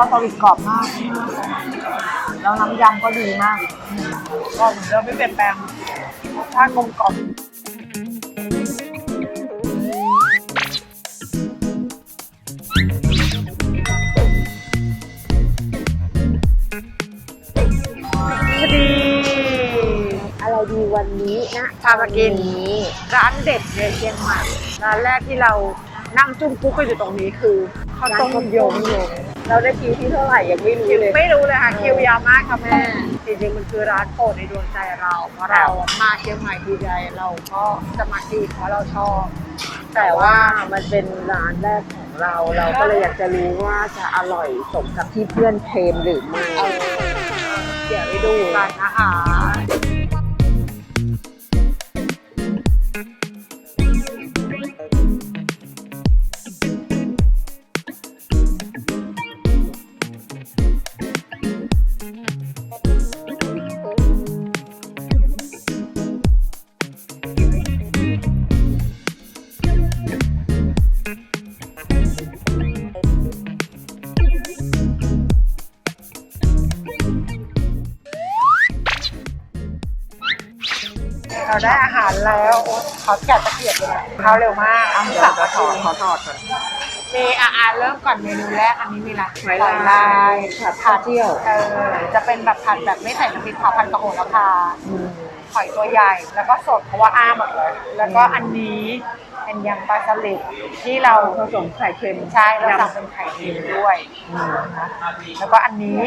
ลาสลิดกรอบมาก แล้วน้ำยำก็ดีมาก ก็เหมือนเดิมไม่เปลี่ยนแปลงรสชาติกลมกล่อมพอดีอะไรดีวันนี้นะพามากินนี้ร้านเด็ดในเชียงใหม่ร้านแรกที่เรานั่งจุ้มกุ๊กกันอยู่ตรงนี้คือข้าวต้มยม เราได้คิวที่เท่าไหร่ยังไม่รู้เลยไม่รู้เลยค่ะคิวยาวมากค่ะแม่จริงๆมันคือร้านโปรดในดวงใจเราเพราะเรามาเชียงใหม่ทีไรเราก็จะมากินเพราะเราชอบ แต่ว่ามันเป็นร้านแรกของเรา เราก็เลยอยากจะรู้ว่าจะอร่อยสมกับที่เพื่อนเคลมหรือไม่เดี๋ยวไปดูกันนะคะ เราได้อาหารแล้วโอ๊ยขอแกะตะเกียบเลยนะเขาเร็วมากอันเดี๋ยวสั่งจะมาถถออดดขอถอดก่อนมีอาอาเริ่มก่อนเมนูแรกอันนี้มีอะไรหอยลายผัดข้าวเจียวเออจะเป็นแบบผัดแบบไม่ใส่น้ำพริกเผาผัดกระโหระพาอืมหอยตัวใหญ่แล้วก็สดเพราะว่าอ้าหมดเลยแล้วก็อันนี้เป็นยำปลาสลิดที่เราผสมไข่เค็มใช่เราสั่งเป็นไข่เค็มด้วยอืมนะแล้วก็อันนี้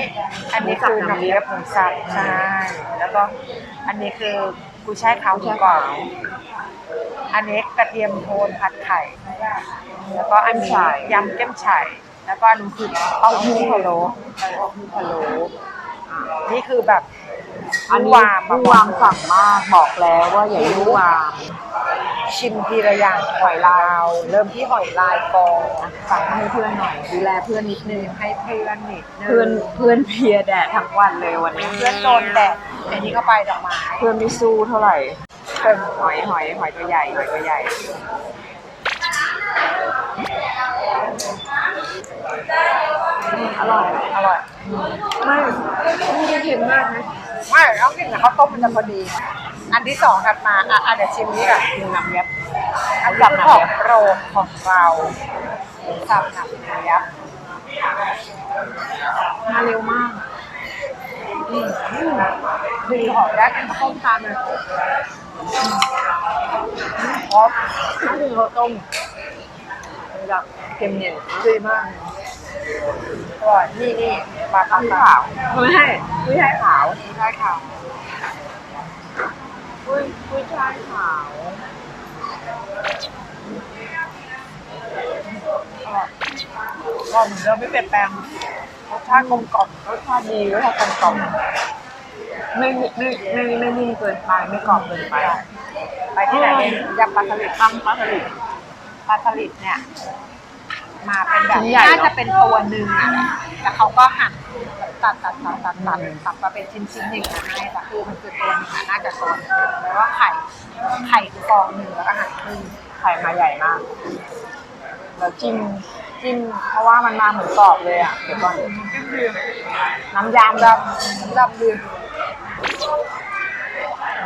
อันนี้คือน้ำเลียบหมูสับใช่แล้วก็อันนี้คือ กุยช่ายขาวหมูกรอบอันนี้กระเทียมโทนผัดไข่ แล้วก็อันนี้ยำเก้มไฉ่แล้วก็อันนี้คือเต้าหู้พะโล้เต้าหู้พะโล้นี่คือแบบอันนี้วามผู้วามสั่งมากบอกแล้วว่าอย่ายุ่งวามชิมทีละอย่างหอยลาว เริ่มที่หอยลายก่อนสั่งให้เพื่อนหน่อยดูแลเพื่อนนิดนึงให้เพื่อนนิดนึงเพื่อนเพื่อนเพลียแดดทั้งวันเลยวันนี้เพื่อนโดนแดด ไอ้นี่เข้าไปดอกไม้เพื่อนไม่สู้เท่าไหร่เพิ่มหอยหอยหอยตัวใหญ่หอยตัวใหญ่อร่อยอร่อยไม่ไม่ได้เค็มมากนะไม่ต้องกินกับข้าวต้มมันจะพอดี อันที่สองถัดมาอะอะเดี๋ยวชิมนี้ก่อนดูน้ำเย็บอันนี้คือของโปรดของเราสับหนักเนี้ยบมาเร็วมาก ดีหอยแรกกินข้าวต้มทานเลยเพราะถ้าคือข้าวต้มแบบเค็มเนียนดีมากอร่อยนี่นี่ปลาข้าข้าววขาวไม่ใช่ไม่ใช่ขาวใช่ค่ะอุ้ยกุ้ยช่ายขาวอร่อยก็เหมือนเดิมไม่เปลี่ยนแปลงรส ชาติกลมกล่อมรสชาติดีรสชาติกลมกล่อมไม่ไม่ไม่ไม่นิ่มเกินไปไม่กรอบเกินไป ไปที่ไหนเนี่ยยำปลาสลิดตั้งปลาสลิดปลาสลิดเนี่ย มาเป็นแบบชิ้นใหญ่น่าเนอะจะเป็นตัวหนึ่งอะแต่เขาก็หั่นตัดตัดตัดตัดตัดตัดมาเป็นชิ้นชิ้นๆหนึ่งมาให้แต่คือมันคือตัวหนึ่งอะน่าจะตัวหนึ่งแล้วว่าไข่ไข่คือฟองหนึ่งแล้วก็หั่นครึ่งไข่มาใหญ่มาก แล้วจิ้ม จิ้มเพราะว่ามันมาเหมือนกรอบเลยอะเดี๋ยวก่อนน้ำยำดน้ำดำดืน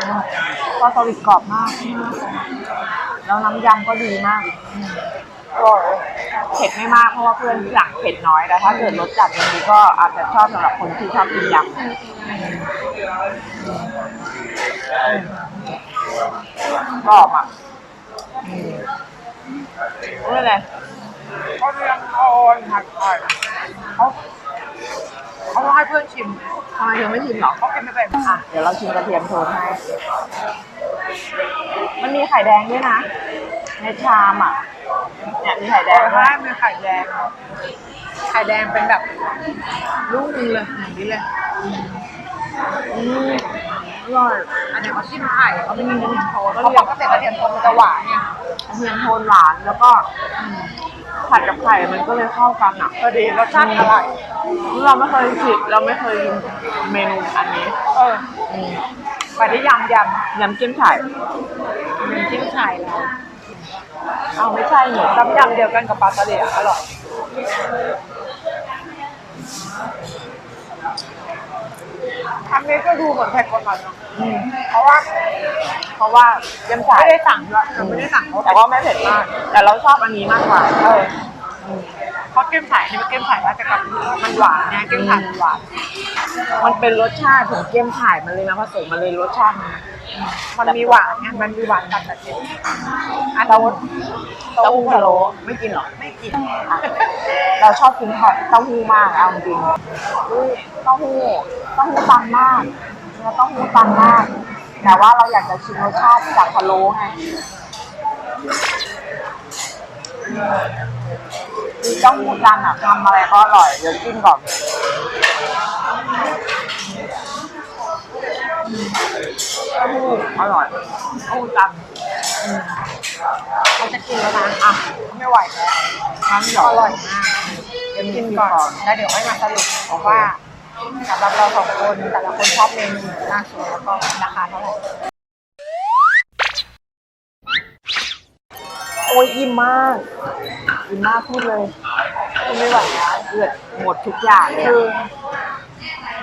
ำปลาสลิดกรอบมาก แล้วน้ำยำก็ดีมากอร่อยเผ็ดไม่มากเพราะว่าเพื่อนสั่งเผ็ดน้อยแต่ถ้าเกิดรสจัดอย่างนี้ก็อาจจะชอบสำหรับคนที่ชอบกินยำกรอบอะเรื่องอะไร เขาเรียงโอนผัดไข่เขาเขาต้องให้เพื่อนชิมทำไมเธอไม่ชิมหรอเขากินไม่เป็นอะเดี๋ยวเราชิมกระเทียมโทนให้ มันมีไข่แดงด้วยนะ ในชามอะเนี่ยมีไข่แดแดงงด้วยให้เป็นไข่แดง ไข่แดงเป็นแบบลูกนึงเลยอย่างนี้เลยอืมอร่อย อันนี้เขาชิมไข่เขาไม่มีกระเทียมโทนเขาบอกว่าแต่กระเทียมโทนมันจะหวานไงกระเทียมโทนหวานแล้วก็อืม ผัดกับไข่มันก็เลยเข้ากันอะพอดีรสชาติอร่อยเราไม่เคยกินเราไม่เคยกินเมนูอันนี้ เออไปที่ยำยยำจิ้มไข่ำยำจิ้มไข่เราเอาไม่ใช่เนี่ยต้มยำเดียวกันกับปลาทะเลอะอร่อย อันนี้ก็ดูเหมือนเผ็ดกว่ากันเนอะอืมเพราะว่า เพราะว่าเยี่ยมฉายไม่ได้สั่งด้วยเราไม่ได้สั่งเขาแต่ว่าไม่เผ็ดมาก แต่เราชอบอันนี้มากกว่า เออเพราะเก้มฉายนี่มันเก้มฉายว่าจะกับมันหวานเนี่ยเก้มฉายมันหวาน มันเป็นรสชาติของเกี๊ยมฉ่ายมันเลยมาผสมมันเลยรสชาติมันมันมีหวานไงมันมีหวานตัดกับเค็มอันเต้านู้นเต้าหู้พะโล้ไม่กินหรอ ไม่กินอะเราชอบกินเต้าหู้มากเอาจริงอุ๊ยเต้าหู้ เต้าหู้ตังมากเนื้อเต้าหู้ตังมาก แต่ว่าเราอยากจะชิมรสชาติจากพะโล้ไงคือเต้าหู้ตังอะทำอะไรก็อร่อย เดี๋ยวกินก่อนเต้าหู้อร่อยเต้าหู้ตังเขาจะกินแล้วนะอะไม่ไหวแล้วทั้งหยออดร่อยมากเดี๋ยวกินก่อนแล้วเดี๋ยวค่อยมาสรุปว่า สำหรับเราสองคนแต่ละคนชอบเมนูหน้าสูแล้วก็ราคาเท่าไหร่โอ้ยอิ่มมากอิ่มมากพูดเลยไม่ไหวแล้วเอือดหมดทุกอย่างเลยคือ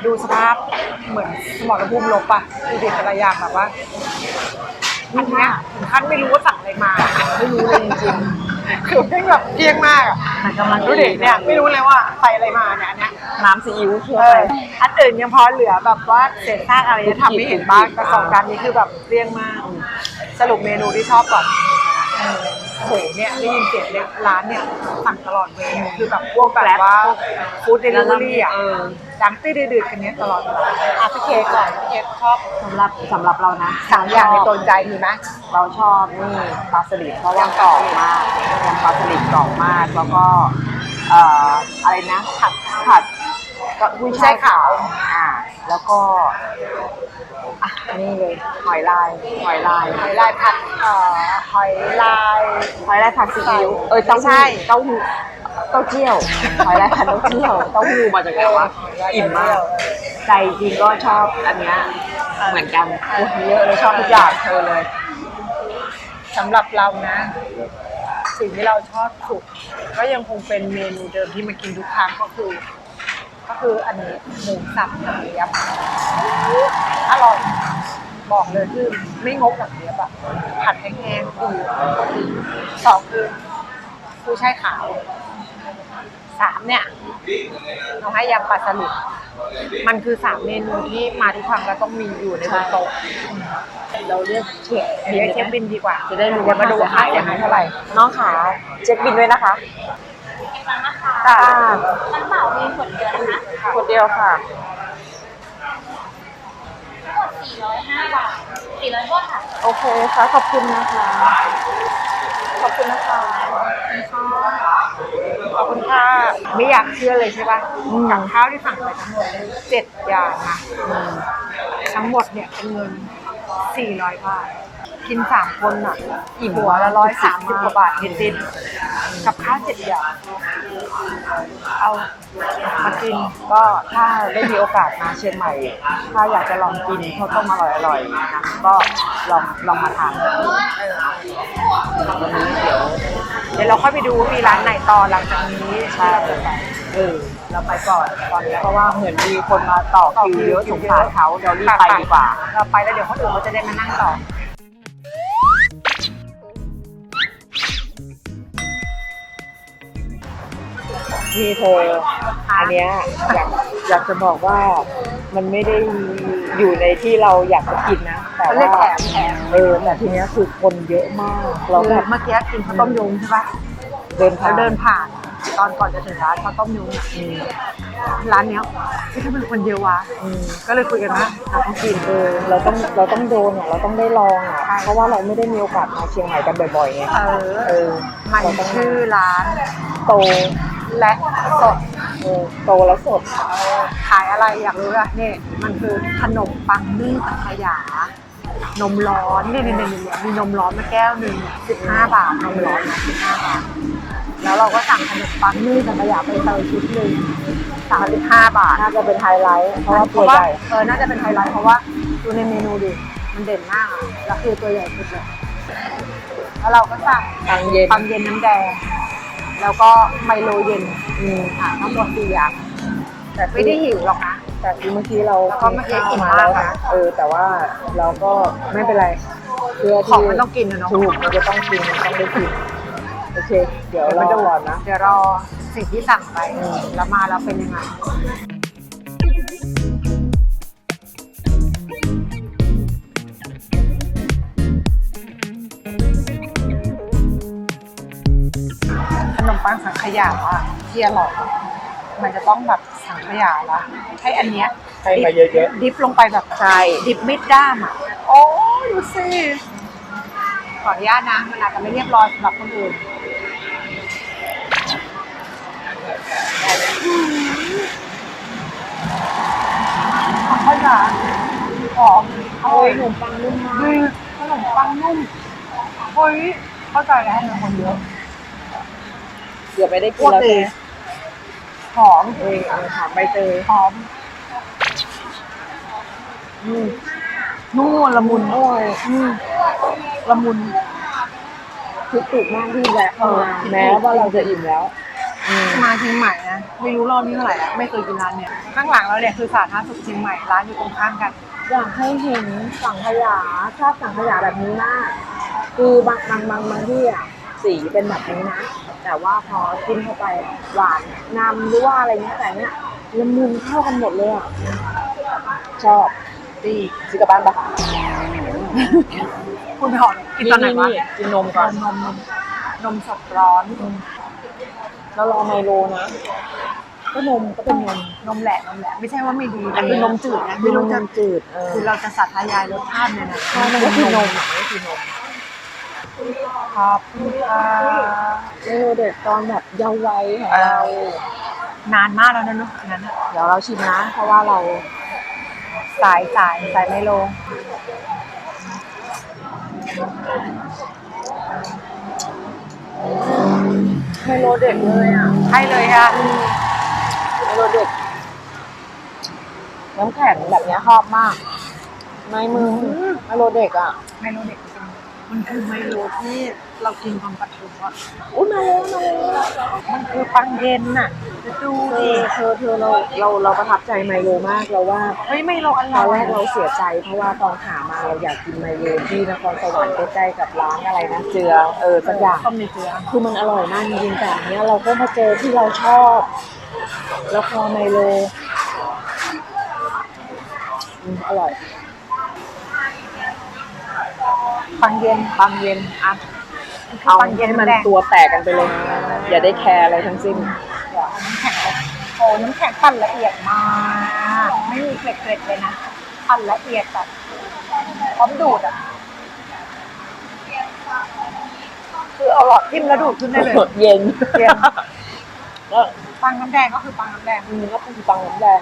ดูสภาพเหมือนสมองระพุมลบอะดูเด็กแต่ละอย่างแบบว่าอันเนี้ยถึงขั้นไม่รู้ว่าสั่งอะไรมา ไม่รู้เลยจริง คือแม่งแบบเกลี้ยงมากอะๆมันกำลังดูเด็กเนี่ยไม่รู้เลยว่าใส่อะไรมาเนี่ยอันเนี้ยน้ำซีอิ๊วเชื่อเอไปออันอื่นยังพอเหลือแบบว่าเศษซากอะไรจะทำไม่เห็นบ้างแต่สองจานนี้คือแบบเรียงมาก สรุปเมนูที่ชอบก่อนเออ โอ้โหเนี่ยได้ยินเสียงเนี่ยร้านเนี่ยสั่งตลอดเลยคือแบบพวกแบบว่าฟู้ดเดลิเวอรี่อะเออดังตื้อดืดๆกันเนี้ยตลอดเวลาอะพี่เคกก่อนพี่เคกชอบสำหรับสำหรับเรานะสามอย่างในตัวใจมีไหมเราชอบนี่ปลาสลิดเพราะว่ากรอบมากยำปลาสลิดกรอบมากแล้วก็เอ่ออะไรนะผัดผัดก็กุ้ยช่ายขาวอ่าแล้วก็ อะนี่เลยหอยลายหอยลายหอยลายผัดเอ่อหอยลายหอยลายผัดซีอิ๊วเอ้ยเต้าไม่ใช่หู้เต้าหู้เต้าเจี้ยวหอยลายผัดเต้าเจี้ยวเต้าหู้มาจากไหนวะอิ่มมากใจจริงก็ชอบอันเนี้ยเหมือนกันโอ้ยเยอะเลยชอบทุกอย่างเธอเลยสำหรับเรานะ สิ่งที่เราชอบสุดก็ยังคงเป็นเมนูเดิมที่มากินทุกครั้งก็คือ ก็คืออันนี้หมูสับกระเทียมอร่อย บอกเลยคือไม่งกกับเทียบอะผัดแห้งๆดูสองคือผู้ช่ายขาวสามเนี่ยเราให้ยำปลาสลิดมันคือสามเมนูที่มาทุกครั้งแล้วต้องมีอยู่ในบนโต๊ะเราเรียกเช็คเรียกเช็คบินดีกว่า จะได้รู้เดี๋ยวมาดูค่าขายเสียยังหาไงยเท่าไหร่น้องขาเช็คบินด้วยนะคะ ค่ะน้ำเปล่ามีขวดเดียวนะคะคนเดียวค่ะทั้งหมด405บาท400บาทค่ะ โอเคค่ะ ขอบคุณนะคะ ขอบคุณนะคะขอบคุณค่ะ ไม่อยากเชื่อเลยใช่ป่ะกับข้าวที่สั่งไปทั้งหมดเนี่ยเจ็ดอย่างนะทั้งหมดเนี่ยเป็นเงิน400บาท กินสามคนอะอิ่มหัวละร้อยสามสิบกว่าบาทนิดๆกับข้าวเจ็ดอย่างเอามากินก็ถ้าได้มีโอกาสมาเชียงใหม่ ถ้าอยากจะลองกินข้าวต้มอร่อยๆนะก็ลองลองมาทานวันนี้เดี๋ยวเดี๋ยวเราค่อยไปดูว่ามีร้านไหนต่อหลังจากนี้ใช่เออเราไปก่อนตอนนี้เพราะว่าเหมือนมีคนมาต่อคิวเยอะสงสารเขาเดี๋ยวรีบไปดีกว่า เราไปแล้วเดี๋ยวคนอื่นเขาจะได้มานั่งต่อ มีเธออันเนี้ยอยากอยากจะบอกว่ามันไม่ได้อยู่ในที่เราอยากจะกินนะ แต่เขาเรียว่ากแอบแอบเออแต่ทีเนี้ยคือคนเยอะมากเราเราแบแบบบเมื่อกี้กินข้าวต้มยุงใช่ปะเดินเราผ่านเดินผ่าน ตอนก่อนจะถึงร้านข้าวต้มยุงอะอืมร้านเนี้ยเฮ้ยทำไมคนเยอะวะ อืม ก็เลยคุยกันว่าเราต้องกิน เออเราต้องเราต้องโดนอะเราต้องได้ลองอะใช่ เพราะว่าเราไม่ได้มีโอกาสมาเชียงใหม่กันบ่อยๆไงเอเอออมันเราต้องชื่อร้านโต และสดเออโตแล้วสดเออขายอะไรอยากรู้อะนี่มันคือขนมปังนึ่งสังขยานมร้อนนี่นี่นี่นี่มีนมร้อนมาแก้วหนึ่งสิบห้าบาทนมร้อนนะสิบห้าบาทแล้วเราก็สั่งขนมปังนึ่งสังขยาไปเตยชุดหนึ่งสามสิบห้าบาทน่าจะเป็นไฮไลท์เพราะว่าเพตัวราะว่าใหญ่เออน่าจะเป็นไฮไลท์เพราะว่าดูในเมนูดิมันเด่นมากอะแล้วคือตัวใหญ่สุดเลยแล้วเราก็สั่งตังเย็นปังเย็นน้ำแดง แล้วก็ไมโลเย็นอืมอะทั้งหมดสี่อย่างแต่ไม่ได้หิวหรอกนะ แต่คือเมื่อกี้เราแล้วก็เมื่อกี้ข้าวอิ่มมาแล้วมากนะอะเออ แต่ว่าเราก็ไม่เป็นไรเพื่อของที่มันต้องกินนะเนาะถูกมันจะต้องกินมันต้องได้กินโอเค เดี๋ยวเดี๋ยวเรามาดูก่อนนะ เดี๋ยวรอสิ่งที่สั่งไปอืม แล้วมาแล้วเป็นยังไง ปังสังขยาอะที่อร่อยมันจะต้องแบบสังขยาละให้อันเนี้ยให้มาเยอะดิฟลงไปแบบๆใช่ดิบมิดด้ามอะโอ้ยดูสิขออนุญาตนะมันอาจจะไม่เรียบร้อยสำหรับคนอื่นของข้าวสารหอมโอ้ยขนมปังนุ่มมากดีขนมปังนุ่มเฮ้ยเข้าใจแล้วทำไมคนเยอะ เดี๋ยวไปได้โคกินตรแล้วดีเองหอมเองเออถามใบเตยหอมอืมนุ่มละมุนโอ้ยอืมละมุนคือติดมากที่แวะเข้ามาเออแม้ว่าเราจะอิ่มแล้วอืมมาเชียงใหม่นะไม่รู้รอบนี้เท่าไหร่แล้วไม่เคยกินร้านเนี่ยข้างหลังเราเนี่ยคือสาธารณสุขเชียงใหม่ร้านอยู่ตรงข้ามกัน อยากให้เห็นสังขยาชอบสังขยาแบบนี้มากคือบางบางบางบางที่อะ สีเป็นแบบนี้นะ แต่ว่าพอกินเข้าไปอะหวานนำหรือว่าอะไรเงี้ยแต่เนี้ยละมุนเข้ากันหมดเลยอะชอบดีซื้อกลับบ้านปะคุณไปหอมกินตอนไหนวะกินนมก่อนนมนมนมสดร้อนแล้วรอไมโลนะก็นมก็เป็นนมนมแหละนมแหละไม่ใช่ว่าไม่ดีแต่คือนมจืดนะไม่รู้จะนมจืดเออคือเราจะสัตย์ทายายรสชาติเนี่ยนะใช่มันก็คือนมอะมันก็คือนม ขอบคุณค่ะเมนูเด็ดตอนแบบเยาว์วัยของเออเรานานมากแล้วนะเนอะอันนั้นอะเดี๋ยวเราชิมนะ เพราะว่าเราสายสายสายไมโลไมโลเด็ดเลยอะใช่เลยค่ะไมโลเด็ก น้ำแข็งแบบเนี้ยชอบมากในมือไมโลเด็กอะไมโลเด็กจริง มันคือไมโลที่เรากินตอนปฐมอะอุ้ยมาแล้วมาแล้วมันคือปังเย็นน่ะดูเธดิอเธอเธอเราเราเราประทับใจไมโลมากเราว่า เฮ้ยไมโลอตร่อนอแรกเราเสียใจเพราะว่าตอนขามาเราอยากกินไมโลที่นครสวรรค์ใกล้ๆกับร้านอะไรนะเจือเออสักอย่าง ต้มในเจือคือมันอร่อยมากจริงๆแต่อันเนี้ยเราก็มาเจอที่เราชอบ แล้วพอไมโลอืมอร่อย ปังเย็นปังเย็นอะเอาปังเย็นให้มันแดงตัวแตกกันไปเลย อย่าได้แคร์อะไรทั้งสิ้น เดี๋ยวเอาน้ำแข็งเลยโอ้น้ำแข็งปั่นละเอียดมาก ไม่มีเกล็ดๆเลยนะปั่นละเอียดแบบพร้อมดูดอะ คือเอาหลอดทิ่มแล้วดูดขึ้นได้เลยเย็นเย็น ก็ปังน้ำแดงก็คือปังน้ำแดงมันก็เป็นปังน้ำแดง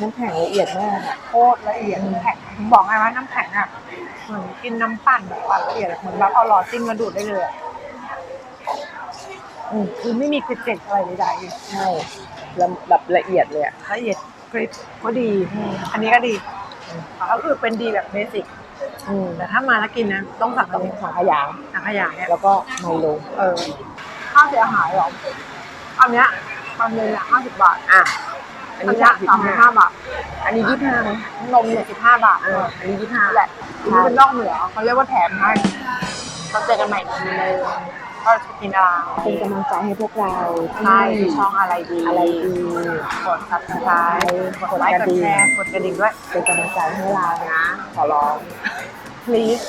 น้ำแข็งละเอียดมากอะโคตรละเอียดน้ำแข็งผมบอกไงว่าน้ำแข็งอะเหมือนกินน้ำปั่นแบบปั่นละเอียดอะเหมือนแบบเอาหลอดจิ้มแล้วดูดได้เลยอะอืมคือไม่มีเกล็ดๆอะไรใดใช่แล้วแบบละเอียดเลยอะๆละเอียดกริบก็ดีอันนี้ก็ดีก็คือเป็นดีแบบเบสิกอืมแต่ถ้ามาแล้วกินนะต้องสั่งต้อัอนงนี้สังขยาสังขยาเนี่ย แล้วก็ไมโล เออค่าเสียหายเหรออันเนี้ยปันเลยละห้าสิบบาท อะ อันนี้เนี้ยสามสิบสามสิบห้าห้าบาท อันนี้ยี่สิบห้าไหมนมเนี่ยสิบห้าบาทอ่าอันนี้ยี่สิบห้าแหละอันนี้เป็นนอกเหนือเขาเรียกว่าแถมให้เราเจอกันใหม่ทีเลยก็จะกินอะไรเป็นกำลังใจให้พวกเราใช่ช่องอะไรดีอะไรดีกด subscribe กดไลค์กดแชร์กดกระดิ่งด้วยเป็นกำลังใจให้เรานะขอร้อง please